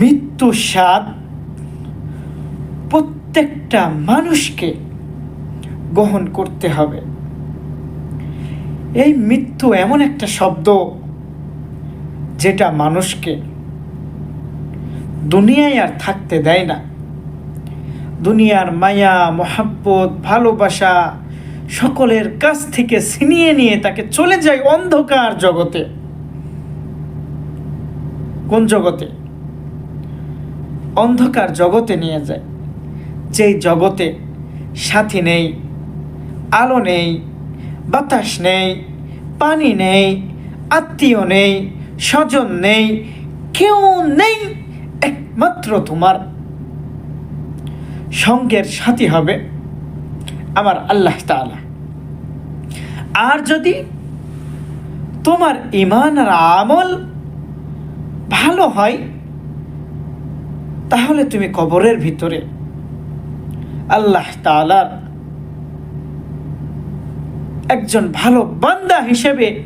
মৃত্যু স্বাদ প্রত্যেকটা মানুষকে গ্রহণ করতে হবে। এই মৃত্যু এমন একটা শব্দ যেটা মানুষকে দুনিয়ায় আর থাকতে দেয় না। দুনিয়ার মায়া, মহাব্বত, ভালোবাসা সকলের কাছ থেকে ছিনিয়ে নিয়ে তাকে চলে যায় অন্ধকার জগতে। কোন জগতে? অন্ধকার জগতে নিয়ে যায়। যেই জগতে সাথী নেই, আলো নেই, বাতাস নেই, পানি নেই, আত্মীয় নেই, স্বজন নেই, কেউ নেই, একমাত্র তোমার। সঙ্গের সাথী হবে আমার আল্লাহ তাআলা। আর যদি তোমার ইমান আর আমল ভালো হয় তাহলে তুমি কবরের ভিতরে আল্লাহ তাআলার একজন ভালো বান্দা হিসেবে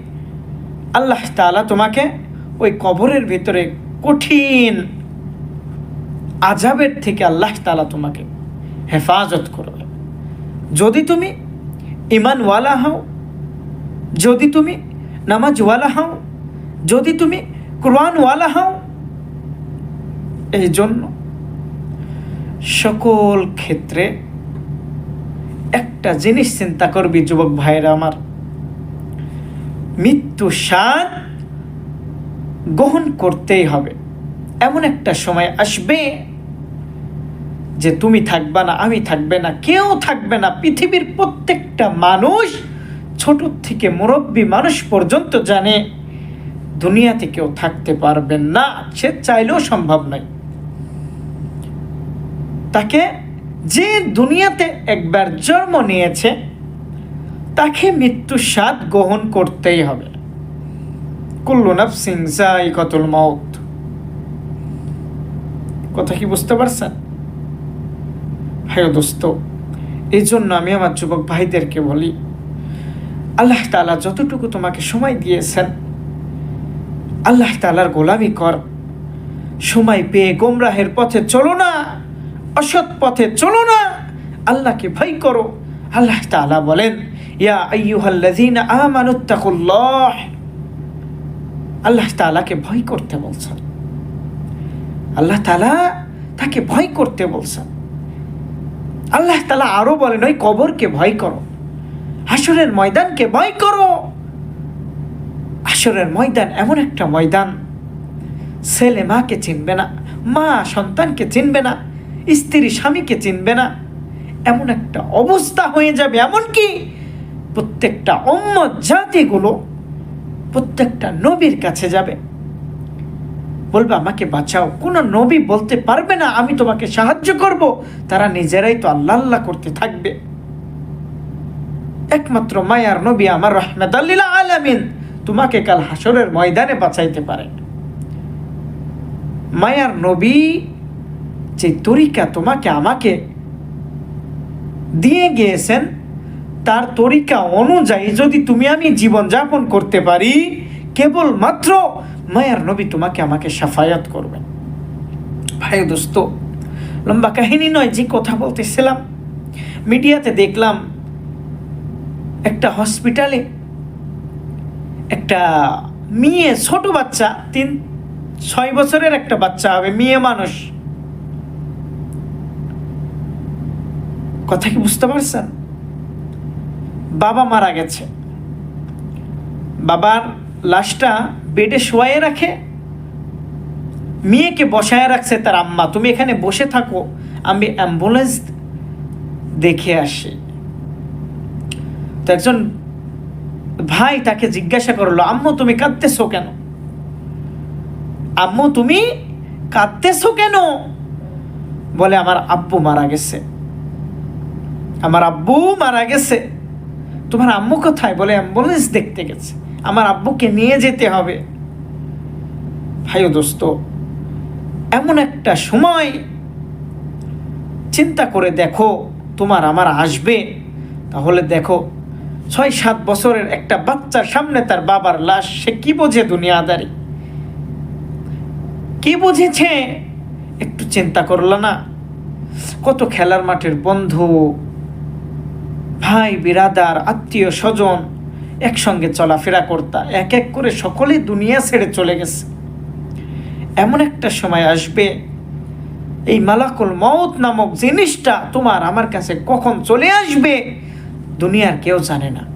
আল্লাহ তাআলা তোমাকে ওই কবরের ভিতরে কঠিন আজাবের থেকে আল্লাহ তাআলা তোমাকে হেফাজত করবে। যদি তুমি ইমানওয়ালা হও, যদি তুমি নামাজওয়ালা হও, যদি তুমি কোরআনওয়ালা হও জন্য সকল ক্ষেত্রে একটা জিনিস চিন্তা করবি, যুবক ভাইরা আমার। মৃত্যু স্বাদ গ্রহণ করতেই হবে। এমন একটা সময় আসবে যে তুমি থাকবে না, আমি থাকবে না, কেউ থাকবে না। পৃথিবীর প্রত্যেকটা মানুষ ছোট থেকে মুরব্বী মানুষ পর্যন্ত জানে দুনিয়াতে কেউ থাকতে পারবেন না। সে চাইলেও সম্ভব নয়। তাকে যে দুনিয়াতে একবার জন্ম নিয়েছে, তাকে মৃত্যুর স্বাদ গ্রহণ করতেই হবে। কুল্লু নাফসিং কতুল মাউত। কথা কি বুঝতে পারছেন? ভাই দোস্ত এই জন্য আমি আমার যুবক ভাইদেরকে বলি, আল্লাহ তালা যতটুকু তোমাকে সময় দিয়েছেন, আল্লাহ তালার গোলামি কর। সময় পেয়ে গোমরাহের পথে চলো না। অসৎ পথে চলো না। আল্লাহকে ভয় করো। আল্লাহ তাআলা বলেন, ইয়া আইয়ুহাল্লাযীনা আমানুত্তাকুল্লাহ আল্লাহ তাআলাকে ভয় করতে বলছেন। আল্লাহ তাআলা তাকে ভয় করতে বলছেন। আল্লাহ তাআলা আরও বলেন, ওই কবরকে ভয় করো। হাসরের ময়দানকে ভয় করো। হাসরের ময়দান এমন একটা ময়দান। ছেলে মাকে চিনবে না, মা সন্তানকে চিনবে না। স্ত্রী স্বামীকে চিনবে না। এমন একটা অবস্থা হয়ে যাবে, এমনকি প্রত্যেকটা অন্য জাতিগুলো প্রত্যেকটা নবীর কাছে যাবে। বলবে, আমাকে বাঁচাও। কোনো নবী বলতে পারবে না, আমি তোমাকে সাহায্য করব। তারা নিজেরাই তো আল্লাহ আল্লাহ করতে থাকবে। একমাত্র মায়ার নবী আমার রহমত আল্লিলা আলামিন তোমাকে কাল হাসরের ময়দানে বাঁচাইতে পারে মায়ার নবী যে তরিকা তোমাকে আমাকে দিয়ে গিয়েছেন, তার তরিকা অনুযায়ী যদি তুমি আমি জীবন যাপন করতে পারি, কেবলমাত্র মায়ার নবী তোমাকে আমাকে সাফায়াত করবেন। ভাই দোস্ত, লম্বা কাহিনী নয়, যে কথা বলতেছিলাম। মিডিয়াতে দেখলাম একটা হসপিটালে একটা মেয়ে, ছোট বাচ্চা, তিন, ছয় বছরের একটা বাচ্চা হবে, মেয়ে মানুষ। কথা কি বুঝতে পারছেন? বাবা মারা গেছে। বাবার লাশটা বেডে শোয়াইয়ে রাখে। মেয়েকে বসায় রাখছে তার আম্মা। তুমি এখানে বসে থাকো, আমি অ্যাম্বুলেন্স দেখে আসি। তো একজন ভাই তাকে জিজ্ঞাসা করল, আম্মু, তুমি কাঁদতেছো কেন? আম্মু, তুমি কাঁদতেছো কেন? বলে, আমার আব্বু মারা গেছে। আমার আব্বু মারা গেছে। তোমার আম্মু কোথায় বলে অ্যাম্বুলেন্স দেখতে গেছে। আমার আব্বুকে নিয়ে যেতে হবে। ভাইও দোস্ত, এমন একটা সময় চিন্তা করে দেখো, তোমার আমার আসবে। তাহলে দেখো, ছয় সাত বছরের একটা বাচ্চার সামনে তার বাবার লাশ, সে কি বোঝে দুনিয়াদারি? কি বুঝেছে? একটু চিন্তা করলা না। কত খেলার মাঠের বন্ধু ভাই, বিরাদার, আত্মীয়, স্বজন, একসঙ্গে চলাফেরা করতা, এক এক করে সকলেই দুনিয়া ছেড়ে চলে গেছে। এমন একটা সময় আসবে, এই মালাকুল মত নামক জিনিসটা তোমার আমার কাছে কখন চলে আসবে, দুনিয়ার কেউ জানে না।